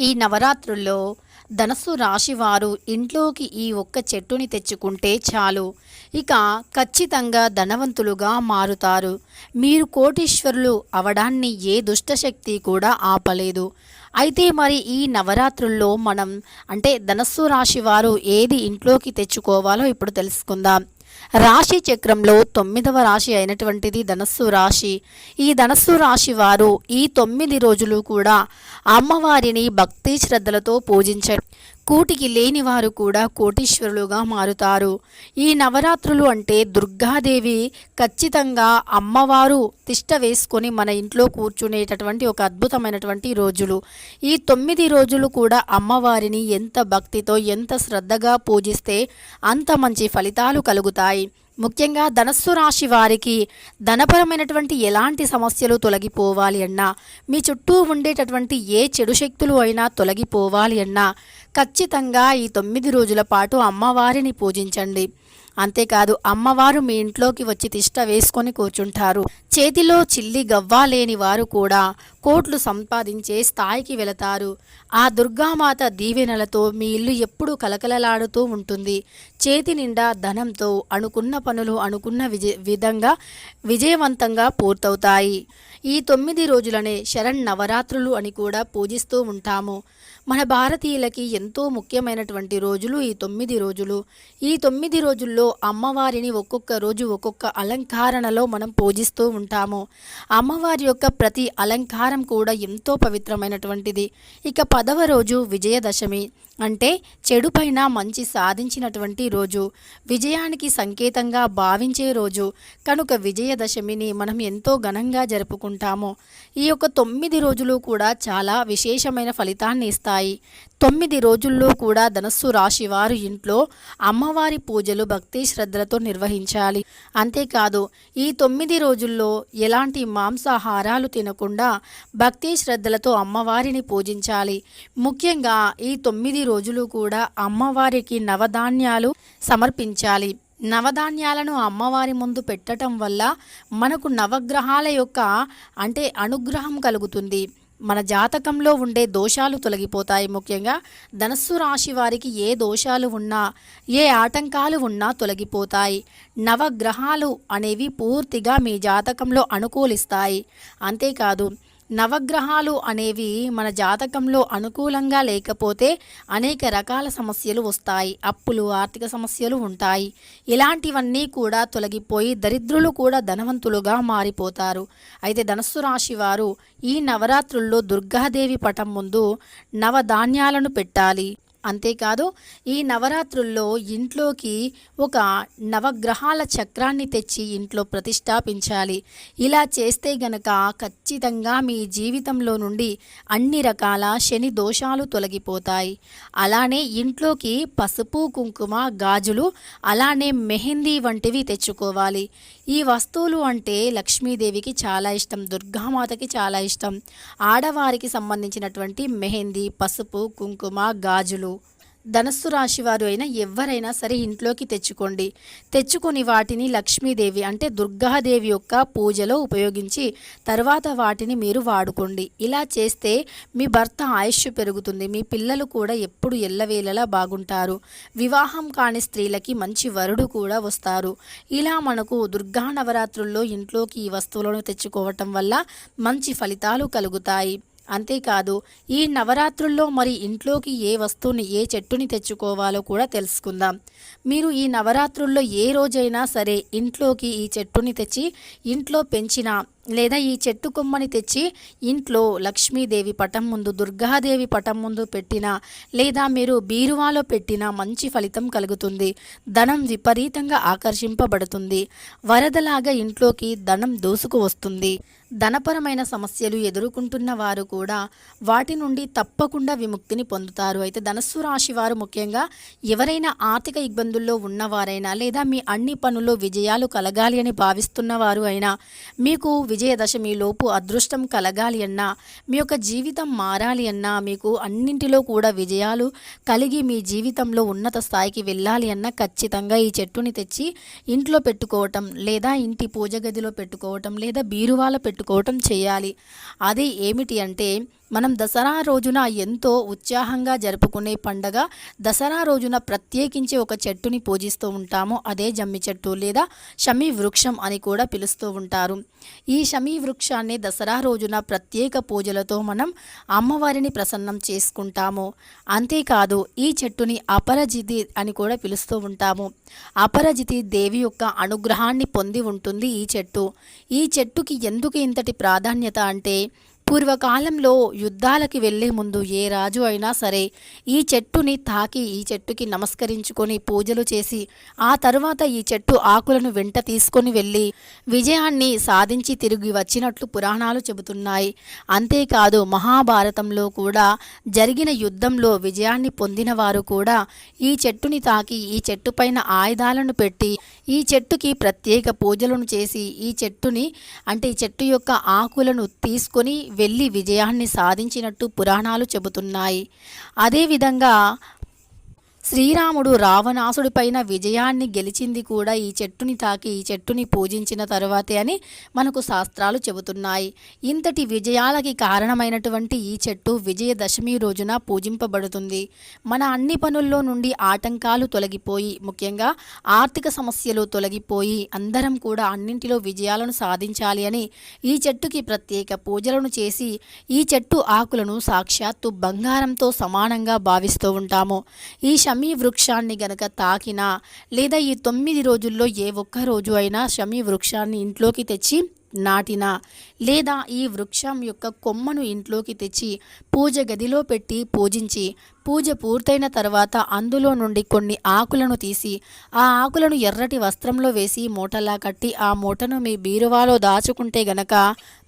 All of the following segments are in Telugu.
ఈ నవరాత్రుల్లో ధనస్సు రాశివారు ఇంట్లోకి ఈ ఒక్క చెట్టుని తెచ్చుకుంటే చాలు. ఇక ఖచ్చితంగా ధనవంతులుగా మారుతారు. మీరు కోటీశ్వరులు అవడాన్ని ఏ దుష్టశక్తి కూడా ఆపలేదు. అయితే మరి ఈ నవరాత్రుల్లో మనం అంటే ధనస్సు రాశి వారు ఏది ఇంట్లోకి తెచ్చుకోవాలో ఇప్పుడు తెలుసుకుందాం. రాశి చక్రంలో తొమ్మిదవ రాశి అయినటువంటిది ధనస్సు రాశి. ఈ ధనస్సు రాశి వారు ఈ తొమ్మిది రోజులు కూడా అమ్మవారిని భక్తి శ్రద్ధలతో పూజించారు కూటికి లేని వారు కూడా కోటీశ్వరులుగా మారుతారు. ఈ నవరాత్రులు అంటే దుర్గాదేవి ఖచ్చితంగా అమ్మవారు తిష్ట వేసుకొని మన ఇంట్లో కూర్చునేటటువంటి ఒక అద్భుతమైనటువంటి రోజులు. ఈ తొమ్మిది రోజులు కూడా అమ్మవారిని ఎంత భక్తితో ఎంత శ్రద్ధగా పూజిస్తే అంత మంచి ఫలితాలు కలుగుతాయి. ముఖ్యంగా ధనస్సు రాశి వారికి ధనపరమైనటువంటి ఎలాంటి సమస్యలు తొలగిపోవాలి అన్నా మీ చుట్టూ ఉండేటటువంటి ఏ చెడు శక్తులు అయినా తొలగిపోవాలి అన్నా ఖచ్చితంగా ఈ తొమ్మిది రోజుల పాటు అమ్మవారిని పూజించండి. అంతేకాదు అమ్మవారు మీ ఇంట్లోకి వచ్చి తిష్ట వేసుకొని కూర్చుంటారు. చేతిలో చిల్లి గవ్వా లేని వారు కూడా కోట్లు సంపాదించే స్థాయికి వెళతారు. ఆ దుర్గామాత దీవెనలతో మీ ఇల్లు ఎప్పుడూ కలకలలాడుతూ ఉంటుంది. చేతి నిండా ధనంతో అనుకున్న పనులు అనుకున్న విజ విధంగా విజయవంతంగా పూర్తవుతాయి. ఈ తొమ్మిది రోజులనే శరణ్ నవరాత్రులు అని కూడా పూజిస్తూ ఉంటాము. మన భారతీయులకి ఎంతో ముఖ్యమైనటువంటి రోజులు ఈ తొమ్మిది రోజులు. ఈ తొమ్మిది రోజుల్లో అమ్మవారిని ఒక్కొక్క రోజు ఒక్కొక్క అలంకారణలో మనం పూజిస్తూ ఉంటాము. అమ్మవారి యొక్క ప్రతి అలంకార కూడా ఎంతో పవిత్రమైనటువంటిది. ఇక పదవ రోజు విజయదశమి. అంటే చెడుపైన మంచి సాధించినటువంటి రోజు విజయానికి సంకేతంగా భావించే రోజు. కనుక విజయదశమిని మనం ఎంతో ఘనంగా జరుపుకుంటాము. ఈ యొక్క తొమ్మిది రోజులు కూడా చాలా విశేషమైన ఫలితాన్ని ఇస్తాయి. తొమ్మిది రోజుల్లో కూడా ధనస్సు రాశి వారు ఇంట్లో అమ్మవారి పూజలు భక్తి శ్రద్ధలతో నిర్వహించాలి. అంతేకాదు ఈ తొమ్మిది రోజుల్లో ఎలాంటి మాంసాహారాలు తినకుండా భక్తి శ్రద్ధలతో అమ్మవారిని పూజించాలి. ముఖ్యంగా ఈ తొమ్మిది రోజులు కూడా అమ్మవారికి నవధాన్యాలు సమర్పించాలి. నవధాన్యాలను అమ్మవారి ముందు పెట్టడం వల్ల మనకు నవగ్రహాల యొక్క అంటే అనుగ్రహం కలుగుతుంది. మన జాతకంలో ఉండే దోషాలు తొలగిపోతాయి ముఖ్యంగా. ధనస్సు రాశి వారికి ఏ దోషాలు ఉన్నా ఏ ఆటంకాలు ఉన్నా తొలగిపోతాయి. నవగ్రహాలు అనేవి పూర్తిగా మీ జాతకంలో అనుకూలిస్తాయి. అంతేకాదు నవగ్రహాలు అనేవి మన జాతకంలో అనుకూలంగా లేకపోతే అనేక రకాల సమస్యలు వస్తాయి. అప్పులు ఆర్థిక సమస్యలు ఉంటాయి. ఇలాంటివన్నీ కూడా తొలగిపోయి దరిద్రులు కూడా ధనవంతులుగా మారిపోతారు. అయితే ధనస్సు రాశి వారు ఈ నవరాత్రుల్లో దుర్గాదేవి పటం ముందు నవధాన్యాలను పెట్టాలి. అంతేకాదు ఈ నవరాత్రుల్లో ఇంట్లోకి ఒక నవగ్రహాల చక్రాన్ని తెచ్చి ఇంట్లో ప్రతిష్టాపించాలి. ఇలా చేస్తే గనక ఖచ్చితంగా మీ జీవితంలో నుండి అన్ని రకాల శని దోషాలు తొలగిపోతాయి. అలానే ఇంట్లోకి పసుపు కుంకుమ గాజులు అలానే మెహందీ వంటివి తెచ్చుకోవాలి. ఈ వస్తువులు అంటే లక్ష్మీదేవికి చాలా ఇష్టం దుర్గామాతకి చాలా ఇష్టం. ఆడవారికి సంబంధించినటువంటి మెహందీ పసుపు కుంకుమ గాజులు. ధనస్సు రాశి వారు అయినా ఎవరైనా సరే ఇంట్లోకి తెచ్చుకోండి. తెచ్చుకొని వాటిని లక్ష్మీదేవి అంటే దుర్గాదేవి యొక్క పూజలో ఉపయోగించి తర్వాత వాటిని మీరు వాడుకోండి. ఇలా చేస్తే మీ భర్త ఆయుష్ పెరుగుతుంది. మీ పిల్లలు కూడా ఎప్పుడు ఎల్లవేళలా బాగుంటారు. వివాహం కాని స్త్రీలకి మంచి వరుడు కూడా వస్తారు. ఇలా మనకు దుర్గా నవరాత్రుల్లో ఇంట్లోకి ఈ వస్తువులను తెచ్చుకోవటం వల్ల మంచి ఫలితాలు కలుగుతాయి. అంతేకాదు ఈ నవరాత్రుల్లో మరి ఇంట్లోకి ఏ వస్తువుని ఏ చెట్టుని తెచ్చుకోవాలో కూడా తెలుసుకుందాం. మీరు ఈ నవరాత్రుల్లో ఏ రోజైనా సరే ఇంట్లోకి ఈ చెట్టుని తెచ్చి ఇంట్లో పెంచిన లేదా ఈ చెట్టు కొమ్మని తెచ్చి ఇంట్లో లక్ష్మీదేవి పటం ముందు దుర్గాదేవి పటం ముందు పెట్టిన లేదా మీరు బీరువాలో పెట్టిన మంచి ఫలితం కలుగుతుంది. ధనం విపరీతంగా ఆకర్షింపబడుతుంది. వరదలాగా ఇంట్లోకి ధనం దూసుకు వస్తుంది. ధనపరమైన సమస్యలు ఎదుర్కొంటున్న వారు కూడా వాటి నుండి తప్పకుండా విముక్తిని పొందుతారు. అయితే ధనస్సు రాశి వారు ముఖ్యంగా ఎవరైనా ఆర్థిక ఇబ్బందుల్లో ఉన్నవారైనా లేదా మీ అన్ని పనుల్లో విజయాలు కలగాలి అని భావిస్తున్న వారు అయినా మీకు విజయదశమిలోపు అదృష్టం కలగాలి అన్నా మీ యొక్క జీవితం మారాలి అన్నా మీకు అన్నింటిలో కూడా విజయాలు కలిగి మీ జీవితంలో ఉన్నత స్థాయికి వెళ్ళాలి అన్నా ఖచ్చితంగా ఈ చెట్టుని తెచ్చి ఇంట్లో పెట్టుకోవటం లేదా ఇంటి పూజ గదిలో పెట్టుకోవటం లేదా బీరువాలో పెట్టుకోవటం చేయాలి. అది ఏమిటి అంటే మనం దసరా రోజున ఎంతో ఉత్సాహంగా జరుపుకునే పండగ దసరా రోజున ప్రత్యేకించి ఒక చెట్టుని పూజిస్తూ ఉంటాము. అదే జమ్మి చెట్టు లేదా షమీ వృక్షం అని కూడా పిలుస్తూ ఉంటారు. ఈ షమీ వృక్షాన్ని దసరా రోజున ప్రత్యేక పూజలతో మనం అమ్మవారిని ప్రసన్నం చేసుకుంటాము. అంతేకాదు ఈ చెట్టుని అపరజితి అని కూడా పిలుస్తూ ఉంటాము. అపరజితి దేవి యొక్క అనుగ్రహాన్ని పొంది ఉంటుంది ఈ చెట్టు. ఈ చెట్టుకి ఎందుకు ఇంతటి ప్రాధాన్యత అంటే పూర్వకాలంలో యుద్ధాలకి వెళ్ళే ముందు ఏ రాజు అయినా సరే ఈ చెట్టుని తాకి ఈ చెట్టుకి నమస్కరించుకొని పూజలు చేసి ఆ తరువాత ఈ చెట్టు ఆకులను వెంట తీసుకొని వెళ్ళి విజయాన్ని సాధించి తిరిగి వచ్చినట్లు పురాణాలు చెబుతున్నాయి. అంతేకాదు మహాభారతంలో కూడా జరిగిన యుద్ధంలో విజయాన్ని పొందిన వారు కూడా ఈ చెట్టుని తాకి ఈ చెట్టు పైన ఆయుధాలను పెట్టి ఈ చెట్టుకి ప్రత్యేక పూజలను చేసి ఈ చెట్టుని అంటే ఈ చెట్టు యొక్క ఆకులను తీసుకొని వెళ్ళి విజయాన్ని సాధించినట్టు పురాణాలు చెబుతున్నాయి. అదేవిధంగా శ్రీరాముడు రావణాసుడిపైన విజయాన్ని గెలిచింది కూడా ఈ చెట్టుని తాకి ఈ చెట్టుని పూజించిన తరువాతే అని మనకు శాస్త్రాలు చెబుతున్నాయి. ఇంతటి విజయాలకి కారణమైనటువంటి ఈ చెట్టు విజయదశమి రోజున పూజింపబడుతుంది. మన అన్ని పనుల్లో నుండి ఆటంకాలు తొలగిపోయి ముఖ్యంగా ఆర్థిక సమస్యలు తొలగిపోయి అందరం కూడా అన్నింటిలో విజయాలను సాధించాలి అని ఈ చెట్టుకి ప్రత్యేక పూజలను చేసి ఈ చెట్టు ఆకులను సాక్షాత్తు బంగారంతో సమానంగా భావిస్తూ ఉంటాము. ఈ షమీ వృక్షాన్ని గనక తాకినా లేదా ఈ తొమ్మిది రోజుల్లో ఏ ఒక్క రోజు అయినా షమీ వృక్షాన్ని ఇంట్లోకి తెచ్చి నాటినా లేదా ఈ వృక్షం యొక్క కొమ్మను ఇంట్లోకి తెచ్చి పూజ గదిలో పెట్టి పూజించి పూజ పూర్తయిన తర్వాత అందులో నుండి కొన్ని ఆకులను తీసి ఆ ఆకులను ఎర్రటి వస్త్రంలో వేసి మూటలా కట్టి ఆ మూటను మీ బీరువాలో దాచుకుంటే గనక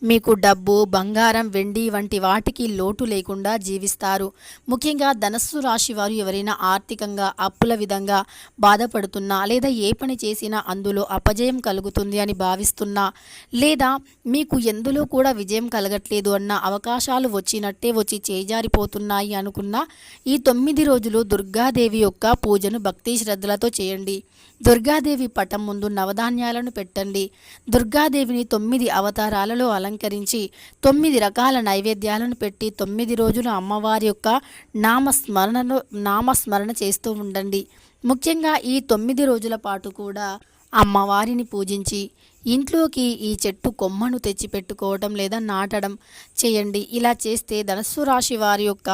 మీకు డబ్బు బంగారం వెండి వంటి వాటికి లోటు లేకుండా జీవిస్తారు. ముఖ్యంగా ధనస్సు రాశి వారు ఎవరైనా ఆర్థికంగా అప్పుల విధంగా బాధపడుతున్నా లేదా ఏ పని చేసినా అందులో అపజయం కలుగుతుంది అని భావిస్తున్నా లేదా మీకు ఎందులో కూడా విజయం కలగట్లేదు అన్న అవకాశాలు వచ్చినట్టే వచ్చి చేజారిపోతున్నాయి అనుకున్నా ఈ తొమ్మిది రోజులు దుర్గాదేవి యొక్క పూజను భక్తి శ్రద్ధలతో చేయండి. దుర్గాదేవి పటం ముందు నవధాన్యాలను పెట్టండి. దుర్గాదేవిని తొమ్మిది అవతారాలలో అలంకరించి తొమ్మిది రకాల నైవేద్యాలను పెట్టి తొమ్మిది రోజులు అమ్మవారి యొక్క నామస్మరణను నామస్మరణ చేస్తూ ఉండండి. ముఖ్యంగా ఈ తొమ్మిది రోజుల పాటు కూడా అమ్మవారిని పూజించి ఇంట్లోకి ఈ చెట్టు కొమ్మను తెచ్చి పెట్టుకోవడం లేదా నాటడం చేయండి. ఇలా చేస్తే ధనస్సు రాశి వారి యొక్క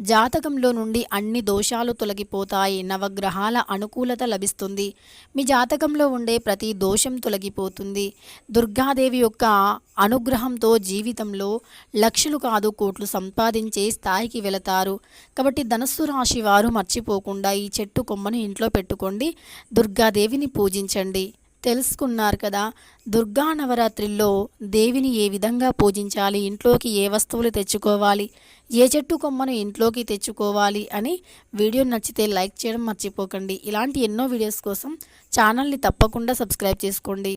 జాతకంలో నుండి అన్ని దోషాలు తొలగిపోతాయి. నవగ్రహాల అనుకూలత లభిస్తుంది. మీ జాతకంలో ఉండే ప్రతి దోషం తొలగిపోతుంది. దుర్గాదేవి యొక్క అనుగ్రహంతో జీవితంలో లక్షలు కాదు కోట్లు సంపాదించే స్థాయికి వెళతారు. కాబట్టి ధనస్సు రాశి వారు మర్చిపోకుండా ఈ చెట్టు కొమ్మను ఇంట్లో పెట్టుకోండి. దుర్గాదేవిని పూజించండి. తెలుసుకున్నారు కదా. దుర్గా నవరాత్రిలో దేవిని ఏ విధంగా పూజించాలి? ఇంట్లోకి ఏ వస్తువులు తెచ్చుకోవాలి? ఏ చెట్టు కొమ్మను ఇంట్లోకి తెచ్చుకోవాలి? అని వీడియో నచ్చితే లైక్ చేయడం మర్చిపోకండి. ఇలాంటి ఎన్నో వీడియోస్ కోసం ఛానల్ని తప్పకుండా సబ్స్క్రైబ్ చేసుకోండి.